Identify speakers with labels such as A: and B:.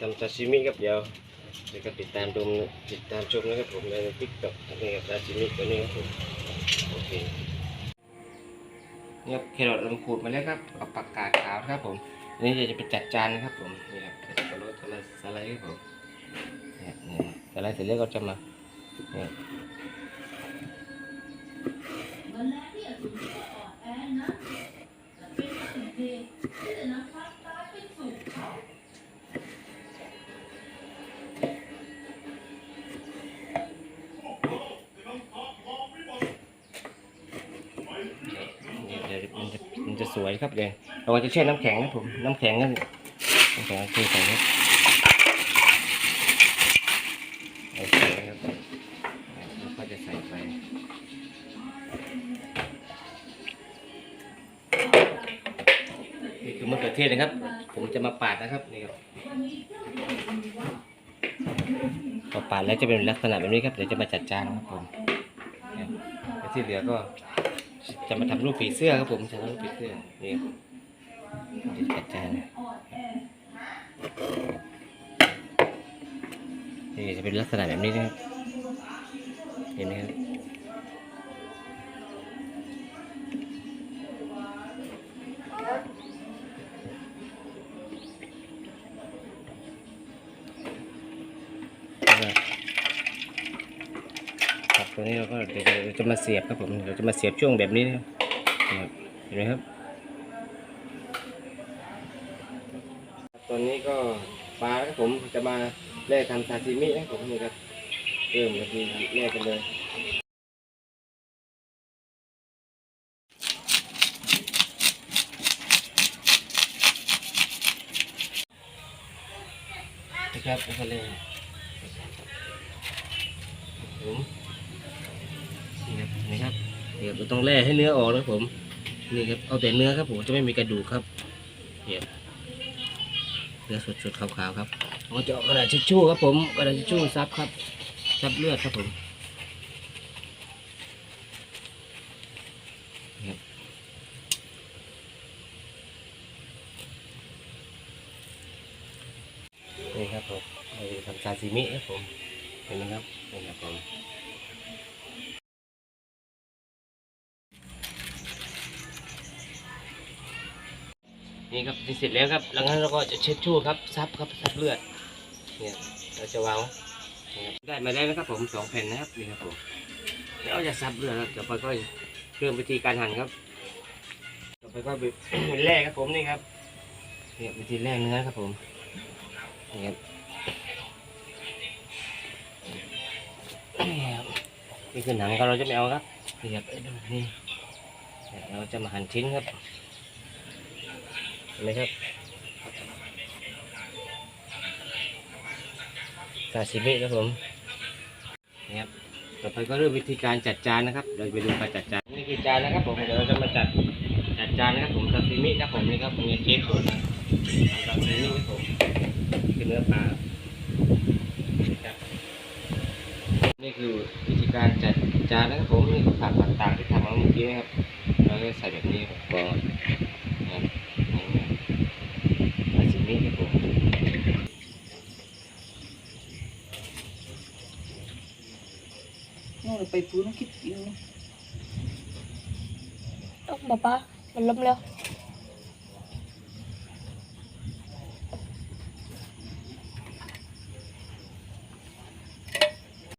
A: ทำซาชิมิครับเดี๋ยวเดี๋ยวก็ติดตามดูติดตามชมนะครับผมในทิกต็อกนี่ครับซาชิมิตัวนี้ครับผมโอเคนี่ครับแครอทเราขูดมาแล้วครับเอาปากกาดขาวนะครับผมอันนี้เดี๋ยวจะไปจัดจานนะครับผมนี่ครับสับปะรดอะไรสไลด์ครับผมเนี่ยนี่สไลด์เสร็จแล้วก็จะมาเนี่ย
B: วันแรกที่อสูรก็อ่อนแอนะแต่เป็นต้นเหตุที่จะนำ มั
A: นจะมันจะสวยครับเดี๋ยวเราจะแช่น้ำแข็งนะผมน้ำแข็งนั่นน้ำแข็งคือใส่ครับโอเคครับแล้วก็จะใส่ไปนี่คือมะเขือเทศนะครับ ผมจะมาปาดนะครับนี่ครับพอปาดแล้วจะเป็นลักษณะแบบนี้ครับเดี๋ยวจะมาจัดจานครับผมที่เหลือก็ จะมาทำรูปผีเสื้อครับผมจะทำรูปผีเสื้อนี่ครับจะจัดจานนี่จะเป็นลักษณะแบบนี้นะครับเห็นไหมครับ ตัวนี้เราก็เดี๋ยวเราจะมาเสียบครับผมเราจะมาเสียบช่วงแบบนี้นะครับเห็นไหมครับ ตอนนี้ก็ปลาครับผมจะมาแล่ทำซาซิมินะครับผมนี่ครับเริ่มกันทีแล่กันเลยนะครับแล้วก็แล่ผม นี่ครับนี่ครับเดี๋ยวต้องแล่ให้เนื้อออกนะครับผมนี่ครับเอาแต่เนื้อครับผมจะไม่มีกระดูกครับเนี่ยเนื้อสดๆขาวๆครับผมก็จะเอากระดาษทิชชู่ครับผมกระดาษทิชชู่ซับครับซับเลือดครับผมนี่ครับผมเราจะทำซาซิมิครับผมเห็นไหมครับนี่ครับผม นี่ครับเสร็จแล้วครับ หลังจากนั้นเราก็จะเช็ดชู่ครับซับครับซับเลือด เนี่ยเราจะวางไว้นี่ครับได้มาแล้วนะครับผมสองแผ่นนะครับนี่ครับผมแล้วเราจะซับเลือดครับต่อไปก็เริ่มวิธีการหั่นครับต่อไปก็เป็นแร่ครับผมนี่ครับเนี่วิธีแร่เนื้อครับผมนี่ครับนี่คือหนังครับเราจะไม่เอาครับนี่ครับเดูนี่เนี่เราจะมาหั่นชิ้นครับ นไหมครับซาชิมิครับผมนี่ครับต่อไปก็เริ่มวิธีการจัดจานนะครับเราจะไปดูการจัดจานนี่คือจานนะครับผมเดี๋ยวเราจะมาจัดจัดจานนะครับผมซาซิมินะครับผมนี่ครับมีเชฟส่วนนะซาซิมิครับผมคือเนื้อปลาครับนี่คือวิธีการจัดจานนะครับผมนี่คือผักต่างๆที่ทำมาเมื่อกี้นะครับเราจะใส่แบบนี้ก่อนนะครับ ซาซิมิครับผม
C: นู่นไปปูนคิดอยู่
D: ต้องบอกป้ามันล้มแล้ว